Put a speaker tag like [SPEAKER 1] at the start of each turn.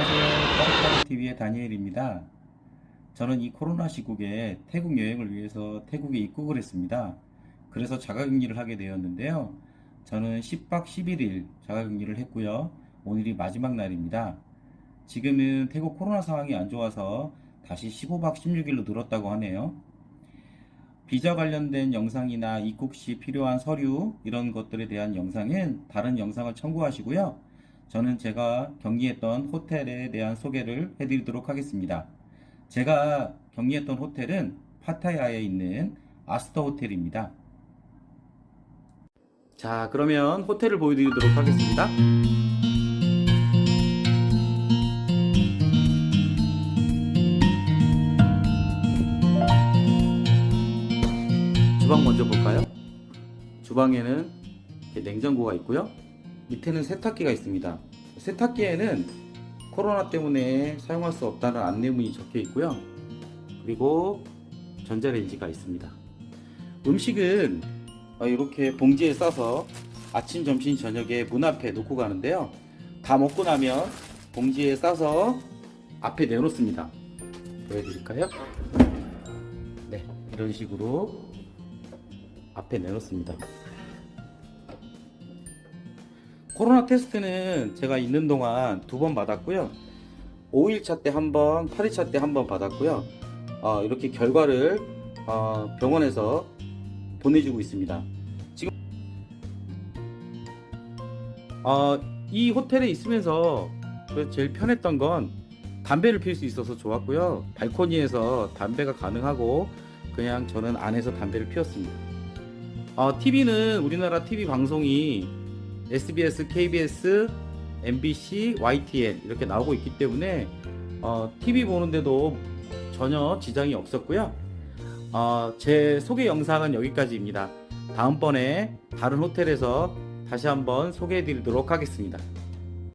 [SPEAKER 1] 안녕하세요. 뻥뻥TV의 다니엘입니다. 저는 이 코로나 시국에 태국 여행을 위해서 태국에 입국을 했습니다. 그래서 자가격리를 하게 되었는데요. 저는 10박 11일 자가격리를 했고요. 오늘이 마지막 날입니다. 지금은 태국 코로나 상황이 안 좋아서 다시 15박 16일로 늘었다고 하네요. 비자 관련된 영상이나 입국 시 필요한 서류 이런 것들에 대한 영상은 다른 영상을 참고하시고요. 저는 제가 격리했던 호텔에 대한 소개를 해드리도록 하겠습니다. 제가 격리했던 호텔은 파타야에 있는 아스터 호텔입니다. 자, 그러면 호텔을 보여드리도록 하겠습니다. 주방 먼저 볼까요? 주방에는 냉장고가 있고요. 밑에는 세탁기가 있습니다. 세탁기에는 코로나 때문에 사용할 수 없다는 안내문이 적혀 있고요. 그리고 전자레인지가 있습니다. 음식은 어, 이렇게 봉지에 싸서 아침, 점심, 저녁에 문 앞에 놓고 가는데요. 다 먹고 나면 봉지에 싸서 앞에 내놓습니다. 보여드릴까요? 네, 이런 식으로 앞에 내놓습니다. 코로나 테스트는 제가 있는 동안 두 번 받았고요. 5일차 때 한 번, 8일차 때 한 번 받았고요. 어, 이렇게 결과를 어, 병원에서 보내주고 있습니다. 지금 어, 이 호텔에 있으면서 그 제일 편했던 건 담배를 필수 있어서 좋았고요. 발코니에서 담배가 가능하고 그냥 저는 안에서 담배를 피웠습니다. 어, TV는 우리나라 TV 방송이 SBS, KBS, MBC, YTN 이렇게 나오고 있기 때문에 어, TV 보는데도 전혀 지장이 없었고요. 어, 제 소개 영상은 여기까지입니다. 다음번에 다른 호텔에서 다시 한번 소개해 드리도록 하겠습니다.